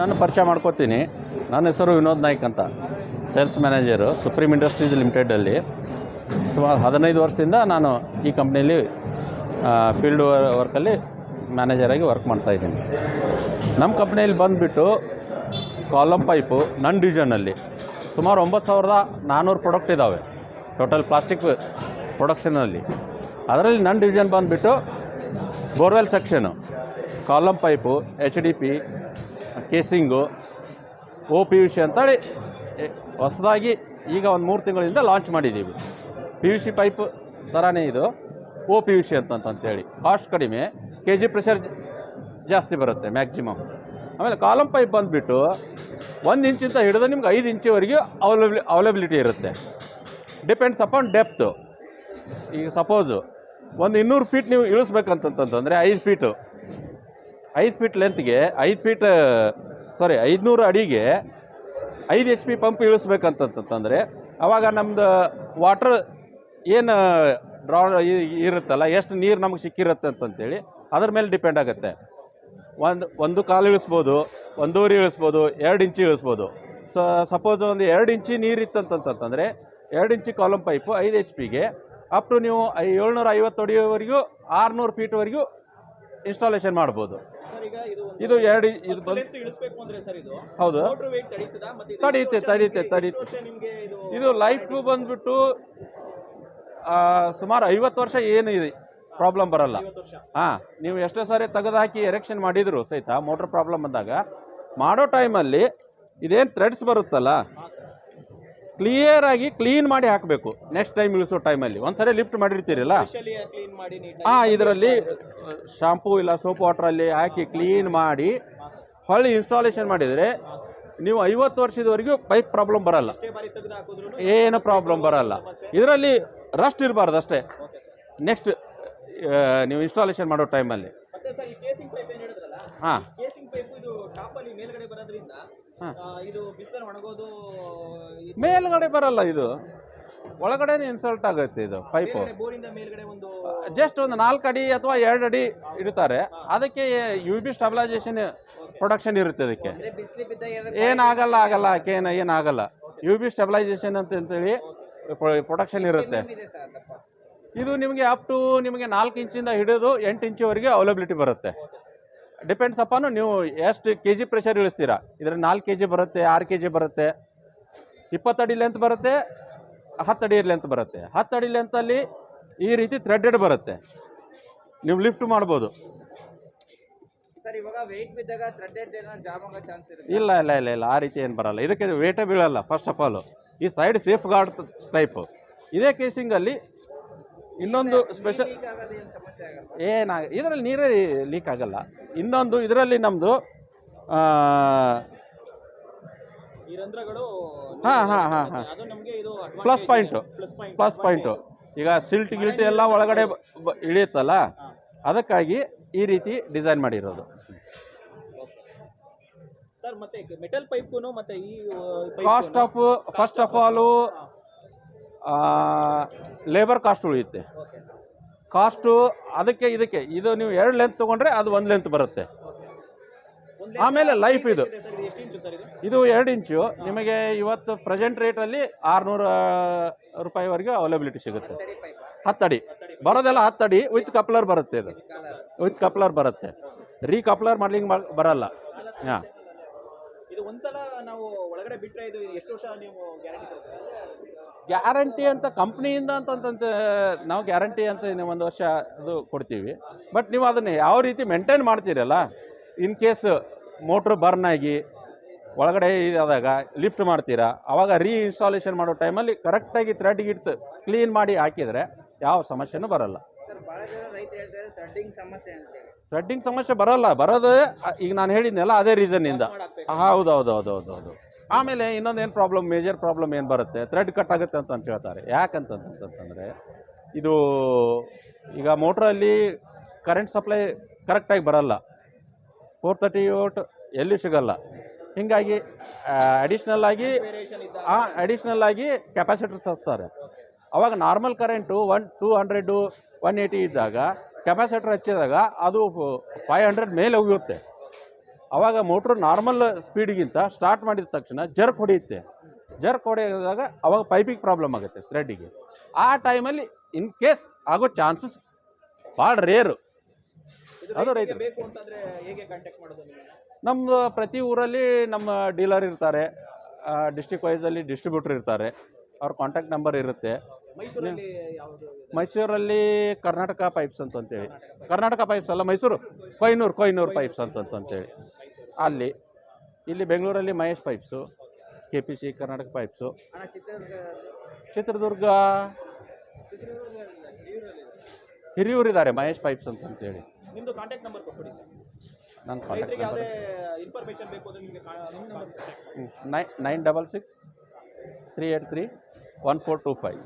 ನಾನು ಪರಿಚಯ ಮಾಡ್ಕೋತೀನಿ. ನನ್ನ ಹೆಸರು ವಿನೋದ್ ನಾಯ್ಕ್ ಅಂತ. ಸೇಲ್ಸ್ ಮ್ಯಾನೇಜರು ಸುಪ್ರೀಂ ಇಂಡಸ್ಟ್ರೀಸ್ ಲಿಮಿಟೆಡಲ್ಲಿ ಸುಮಾರು ಹದಿನೈದು ವರ್ಷದಿಂದ ನಾನು ಈ ಕಂಪ್ನಿಯಲ್ಲಿ ಫೀಲ್ಡ್ ವರ್ಕಲ್ಲಿ ಮ್ಯಾನೇಜರಾಗಿ ವರ್ಕ್ ಮಾಡ್ತಾಯಿದ್ದೀನಿ ನಮ್ಮ ಕಂಪ್ನಿಯಲ್ಲಿ ಬಂದುಬಿಟ್ಟು ಕಾಲಮ್ ಪೈಪು ನನ್ನ ಡಿವಿಷನಲ್ಲಿ ಸುಮಾರು ಒಂಬತ್ತು ಸಾವಿರದ ನಾನ್ನೂರು ಪ್ರಾಡಕ್ಟ್ ಇದ್ದಾವೆ ಟೋಟಲ್ ಪ್ಲಾಸ್ಟಿಕ್ ಪ್ರೊಡಕ್ಷನಲ್ಲಿ ಅದರಲ್ಲಿ ನನ್ನ ಡಿವಿಷನ್ ಬಂದುಬಿಟ್ಟು borewell section column pipe H D P casing O P U C ಅಂತೇಳಿ ಹೊಸದಾಗಿ ಈಗ ಒಂದು ಮೂರು ತಿಂಗಳಿಂದ ಲಾಂಚ್ ಮಾಡಿದ್ದೀವಿ. ಪಿ ಯು ಸಿ ಪೈಪ್ ಥರನೇ ಇದು, ಓ ಪಿ ಯು ಸಿ ಅಂತಂತೇಳಿ ಕಾಸ್ಟ್ ಕಡಿಮೆ ಕೆ ಜಿ ಪ್ರೆಷರ್ ಜಾಸ್ತಿ ಬರುತ್ತೆ ಮ್ಯಾಕ್ಸಿಮಮ್ ಆಮೇಲೆ ಕಾಲಮ್ ಪೈಪ್ ಬಂದುಬಿಟ್ಟು ಒಂದು ಇಂಚಿಂದ ಹಿಡಿದು ನಿಮ್ಗೆ ಐದು ಇಂಚಿವರೆಗೆ ಅವೈಲಬಿ ಅವೈಲಬಿಲಿಟಿ ಇರುತ್ತೆ. ಡಿಪೆಂಡ್ಸ್ ಅಪಾನ್ ಡೆಪ್ತು ಈಗ ಸಪೋಸು ಒಂದು ಇನ್ನೂರು ಫೀಟ್ ನೀವು ಇಳಿಸ್ಬೇಕಂತಂತಂದರೆ ಐದು ಫೀಟು ಐದು ಫೀಟ್ ಲೆಂತ್ಗೆ ಐದು ಫೀಟ್ ಸಾರಿ ಐದುನೂರು ಅಡಿಗೆ ಐದು ಎಚ್ ಪಿ ಪಂಪ್ ಇಳಿಸ್ಬೇಕಂತಂತಂದರೆ, ಅವಾಗ ನಮ್ಮದು ವಾಟ್ರ್ ಏನು ಡ್ರಾ ಇರುತ್ತಲ್ಲ, ಎಷ್ಟು ನೀರು ನಮಗೆ ಸಿಕ್ಕಿರುತ್ತೆ ಅಂತಂತೇಳಿ ಅದ್ರ ಮೇಲೆ ಡಿಪೆಂಡ್ ಆಗುತ್ತೆ. ಒಂದು ಒಂದು ಕಾಲು ಇಳಿಸ್ಬೋದು, ಒಂದೂವರೆ ಇಳಿಸ್ಬೋದು, ಎರಡು ಇಂಚು ಇಳಿಸ್ಬೋದು. ಸೊ ಸಪೋಸ್ ಒಂದು ಎರಡು ಇಂಚಿ ನೀರು ಇತ್ತಂತಂತಂದರೆ, ಎರಡು ಇಂಚಿ ಕಾಲಮ್ ಪೈಪು ಐದು ಎಚ್ ಪಿಗೆ ಅಪ್ ಟು ನೀವು ಏಳ್ನೂರ ಐವತ್ತು ಅಡಿಯವರೆಗೂ ಆರುನೂರು ಫೀಟ್ವರೆಗೂ ಇನ್ಸ್ಟಾಲೇಷನ್ ಮಾಡ್ಬೋದು. ಇದು ಎರಡು ಇದು ಹೌದು. ತಡೀತೆ ತಡೀತೆ ತಡೀತೆ. ಇದು ತಡೆಯುತ್ತೆ, ಟ್ಯೂಬ್ ಲೈಫ್ ಬಂದ್ಬಿಟ್ಟು ಸುಮಾರು ಐವತ್ತು ವರ್ಷ ಏನು ಇದೆ? ಪ್ರಾಬ್ಲಮ್ ಬರಲ್ಲ. ಹಾಂ ನೀವು ಎಷ್ಟೋ ಸಾರಿ ತೆಗೆದುಹಾಕಿ ಎರೆಕ್ಷನ್ ಮಾಡಿದ್ರು ಸಹಿತ ಮೋಟ್ರ್ ಪ್ರಾಬ್ಲಮ್ ಬಂದಾಗ ಮಾಡೋ ಟೈಮಲ್ಲಿ ಇದೇನು ಥ್ರೆಡ್ಸ್ ಬರುತ್ತಲ್ಲ? ಹಾ ಸರ್ ಕ್ಲಿಯರ್ ಆಗಿ ಕ್ಲೀನ್ ಮಾಡಿ ಹಾಕಬೇಕು. ನೆಕ್ಸ್ಟ್ ಟೈಮ್ ಇಳಿಸೋ ಟೈಮಲ್ಲಿ ಒಂದ್ಸರಿ ಲಿಫ್ಟ್ ಮಾಡಿರ್ತೀರಲ್ಲ? ಹಾಂ ಇದರಲ್ಲಿ ಶಾಂಪೂ ಇಲ್ಲ ಸೋಪ್ ವಾಟ್ರಲ್ಲಿ ಹಾಕಿ ಕ್ಲೀನ್ ಮಾಡಿ. ಹೊಳ್ಳಿ ಇನ್ಸ್ಟಾಲೇಷನ್ ಮಾಡಿದರೆ ನೀವು ಐವತ್ತು ವರ್ಷದವರೆಗೂ ಪೈಪ್ ಪ್ರಾಬ್ಲಮ್ ಬರಲ್ಲ. ಏನು ಪ್ರಾಬ್ಲಮ್ ಬರಲ್ಲ. ಇದರಲ್ಲಿ ರಸ್ಟ್ ಇರಬಾರ್ದು ಅಷ್ಟೇ. ನೆಕ್ಸ್ಟ್ ನೀವು ಇನ್ಸ್ಟಾಲೇಷನ್ ಮಾಡೋ ಟೈಮಲ್ಲಿ ಸರ್ ಹಾಂ. ಇದು ಮೇಲ್ಗಡೆ ಬಿಸಿಲಲ್ಲಿ ಒಣಗೋದು ಬರಲ್ಲ ಇದು. ಒಳಗಡೆ ಇನ್ಸಲ್ಟ್ ಆಗುತ್ತೆ ಇದು ಪೈಪು ಮೇಲ್ಗಡೆ ಬೋರಿಂದ ಮೇಲ್ಗಡೆ ಒಂದು ಜಸ್ಟ್ ಒಂದು ನಾಲ್ಕು ಅಡಿ ಅಥವಾ ಎರಡು ಅಡಿ ಇಡ್ತಾರೆ ಅದಕ್ಕೆ ಯು ಬಿ ಸ್ಟಬಿಲೈಸೇಷನ್ ಪ್ರೊಡಕ್ಷನ್ ಇರುತ್ತೆ ಅದಕ್ಕೆ. ಏನಾಗಲ್ಲ ಆಗಲ್ಲ ಏನು ಏನಾಗಲ್ಲ. ಯು ಬಿ ಸ್ಟೆಬಿಲೈಸೇಷನ್ ಅಂತ ಅಂತೇಳಿ ಪ್ರೊಡಕ್ಷನ್ ಇರುತ್ತೆ. ಇದು ನಿಮಗೆ ಅಪ್ ಟು ನಿಮಗೆ ನಾಲ್ಕು ಇಂಚಿಂದ ಹಿಡಿದು ಎಂಟು ಇಂಚಿವರೆಗೆ ಅವೈಲಬಿಲಿಟಿ ಬರುತ್ತೆ. ಡಿಪೆಂಡ್ಸ್ ಅಪಾನು ನೀವು ಎಷ್ಟು ಕೆ ಜಿ ಪ್ರೆಷರ್ ಇಳಿಸ್ತೀರಾ? ಇದರಲ್ಲಿ ನಾಲ್ಕು ಕೆ ಜಿ ಬರುತ್ತೆ ಆರು ಕೆ ಜಿ ಬರುತ್ತೆ ಇಪ್ಪತ್ತಡಿ ಲೆಂತ್ ಬರುತ್ತೆ ಹತ್ತಡಿ ಲೆಂತ್ ಬರುತ್ತೆ. ಹತ್ತಡಿ ಲೆಂತಲ್ಲಿ ಈ ರೀತಿ ಥ್ರೆಡೆಡ್ ಬರುತ್ತೆ. ನೀವು ಲಿಫ್ಟ್ ಮಾಡ್ಬೋದು. ಇಲ್ಲ ಇಲ್ಲ ಇಲ್ಲ ಇಲ್ಲ ಆ ರೀತಿ ಏನು ಬರಲ್ಲ. ಇದಕ್ಕೆ ವೇಟೇ ಬೀಳಲ್ಲ ಫಸ್ಟ್ ಆಫ್ ಆಲ್ ಈ ಸೈಡ್ ಸೇಫ್ ಗಾರ್ಡ್ ಟೈಪ್ ಇದೇ ಕೇಸಿಂಗಲ್ಲಿ ಇನ್ನೊಂದು ಸ್ಪೆಷಲ್ ಏನ ಇದರಲ್ಲಿ ನೀರೇ ಲೀಕ್ ಆಗಲ್ಲ. ಇನ್ನೊಂದು ಇದರಲ್ಲಿ ನಮ್ಮದು ಹಾಂ ಹಾಂ ಹಾ, ಹಾ, ಹಾ, ಹಾ. ಅದು ನಮಗೆ ಇದು plus point plus point plus point ಈಗ ಸಿಲ್ಟ್ ಗಿಲ್ಟ್ ಎಲ್ಲ ಒಳಗಡೆ ಇಳಿಯುತ್ತಲ್ಲ? ಅದಕ್ಕಾಗಿ ಈ ರೀತಿ ಡಿಸೈನ್ ಮಾಡಿರೋದು. ಸರ್ ಮತ್ತೆ ಮೆಟಲ್ ಪೈಪ್ಗೂ ಮತ್ತೆ ಈ cost of first of all labour cost ಉಳಿಯುತ್ತೆ. ಕಾಸ್ಟು ಅದಕ್ಕೆ ಇದಕ್ಕೆ, ಇದು ನೀವು ಎರಡು ಲೆಂತ್ ತೊಗೊಂಡ್ರೆ ಅದು ಒಂದು ಲೆಂತ್ ಬರುತ್ತೆ. ಆಮೇಲೆ ಲೈಫ್ ಇದು. ಇದು ಎರಡು ಇಂಚು ನಿಮಗೆ ಇವತ್ತು ಪ್ರೆಸೆಂಟ್ ರೇಟಲ್ಲಿ ಆರುನೂರು ರೂಪಾಯಿವರೆಗೆ ಅವೈಲಬಿಲಿಟಿ ಸಿಗುತ್ತೆ. ಹತ್ತಡಿ ಬರೋದೆಲ್ಲ ಹತ್ತಡಿ ವಿತ್ ಕಪ್ಲರ್ ಬರುತ್ತೆ ಇದು. ವಿತ್ ಕಪ್ಲರ್ ಬರುತ್ತೆ. ರೀ ಕಪ್ಲರ್ ಮಾಡ್ಲಿಂಗ್ ಬರಲ್ಲ. ಹಾಂ. ಗ್ಯಾರಂಟಿ ಅಂತ ಕಂಪ್ನಿಯಿಂದ ಅಂತಂತ ನಾವು ಗ್ಯಾರಂಟಿ ಅಂತ ನೀವು ಒಂದು ವರ್ಷ ಅದು ಕೊಡ್ತೀವಿ. ಬಟ್ ನೀವು ಅದನ್ನು ಯಾವ ರೀತಿ ಮೇಂಟೈನ್ ಮಾಡ್ತೀರಲ್ಲ ಇನ್ ಕೇಸ್ ಮೋಟ್ರ್ ಬರ್ನ್ ಆಗಿ ಒಳಗಡೆ ಇದಾದಾಗ ಲಿಫ್ಟ್ ಮಾಡ್ತೀರಾ ಅವಾಗ ರೀ ಇನ್ಸ್ಟಾಲೇಷನ್ ಮಾಡೋ ಟೈಮಲ್ಲಿ ಕರೆಕ್ಟಾಗಿ ಥ್ರೆಡ್ ಗಿಟ್ ಕ್ಲೀನ್ ಮಾಡಿ ಹಾಕಿದರೆ ಯಾವ ಸಮಸ್ಯೆನೂ ಬರಲ್ಲ. ಥ್ರೆಡ್ಡಿಂಗ್ ಸಮಸ್ಯೆ ಬರಲ್ಲ ಬರೋದೇ ಈಗ ನಾನು ಹೇಳಿದ್ನಲ್ಲ ಅದೇ ರೀಸನ್ನಿಂದ ಹೌದು ಹೌದು ಹೌದು ಹೌದು ಹೌದು ಆಮೇಲೆ ಇನ್ನೊಂದು ಏನು ಪ್ರಾಬ್ಲಮ್ ಮೇಜರ್ ಪ್ರಾಬ್ಲಮ್ ಏನು ಬರುತ್ತೆ? ಥ್ರೆಡ್ ಕಟ್ ಆಗುತ್ತೆ ಅಂತ ಅಂತ ಹೇಳ್ತಾರೆ. ಯಾಕಂತಂತಂತಂದರೆ, ಇದು ಈಗ ಮೋಟ್ರಲ್ಲಿ ಕರೆಂಟ್ ಸಪ್ಲೈ ಕರೆಕ್ಟಾಗಿ ಬರಲ್ಲ. ಫೋರ್ ತರ್ಟಿ ವೋಟ್ ಎಲ್ಲಿ ಸಿಗಲ್ಲ. ಹೀಗಾಗಿ ಅಡಿಷ್ನಲ್ ಆಗಿ ಅಡಿಷ್ನಲ್ ಆಗಿ ಕೆಪಾಸಿಟರ್ಸ್ ಹಚ್ತಾರೆ. ಅವಾಗ normal current one two hundred one eighty ಇದ್ದಾಗ ಕೆಪಾಸಿಟರ್ ಹಚ್ಚಿದಾಗ ಅದು ಫೈವ್ ಹಂಡ್ರೆಡ್ ಮೇಲೆ ಹೋಗುತ್ತೆ ಅವಾಗ ಮೋಟ್ರು ನಾರ್ಮಲ್ ಸ್ಪೀಡ್ಗಿಂತ ಸ್ಟಾರ್ಟ್ ಮಾಡಿದ ತಕ್ಷಣ ಜರ್ಕ್ ಹೊಡೆಯುತ್ತೆ. ಜರ್ಕ್ ಹೊಡೆಯೋದಾಗ ಅವಾಗ ಪೈಪಿಗೆ ಪ್ರಾಬ್ಲಮ್ ಆಗುತ್ತೆ ಥ್ರೆಡ್ಡಿಗೆ ಆ ಟೈಮಲ್ಲಿ ಇನ್ ಕೇಸ್ ಆಗೋ ಚಾನ್ಸಸ್ ಭಾಳ ರೇರು ಅದು ರೈತ ನಮ್ಮದು ಪ್ರತಿ ಊರಲ್ಲಿ ನಮ್ಮ ಡೀಲರ್ ಇರ್ತಾರೆ. ಡಿಸ್ಟಿಕ್ ವೈಸಲ್ಲಿ ಡಿಸ್ಟ್ರಿಬ್ಯೂಟರ್ ಇರ್ತಾರೆ. ಅವ್ರ ಕಾಂಟ್ಯಾಕ್ಟ್ ನಂಬರ್ ಇರುತ್ತೆ. ಮೈಸೂರಲ್ಲಿ ಕರ್ನಾಟಕ ಪೈಪ್ಸ್ ಅಂತಂತೇಳಿ. ಕರ್ನಾಟಕ ಪೈಪ್ಸ್ ಅಲ್ಲ ಮೈಸೂರು? ಕೊಯ್ನೂರು ಕೊಯ್ನೂರು ಪೈಪ್ಸ್ ಅಂತ ಅಂತೇಳಿ ಅಲ್ಲಿ ಇಲ್ಲಿ ಬೆಂಗಳೂರಲ್ಲಿ Mahesh pipes K P C Karnataka pipes. Chitradurga ಹಿರಿಯೂರಿದ್ದಾರೆ Mahesh pipes ಅಂತ ಅಂತೇಳಿ ನಿಮ್ಮದು ಕಾಂಟ್ಯಾಕ್ಟ್ ನಂಬರ್ ಕೊಟ್ಬಿಡಿ ಸರ್. ನನ್ನ ಕಾಂಟ್ಯಾಕ್ಟ್ ಯಾವುದೇ ಬೇಕು ಅಂದ್ರೆ ನಿಮಗೆ nine nine double six three eight three one four two five.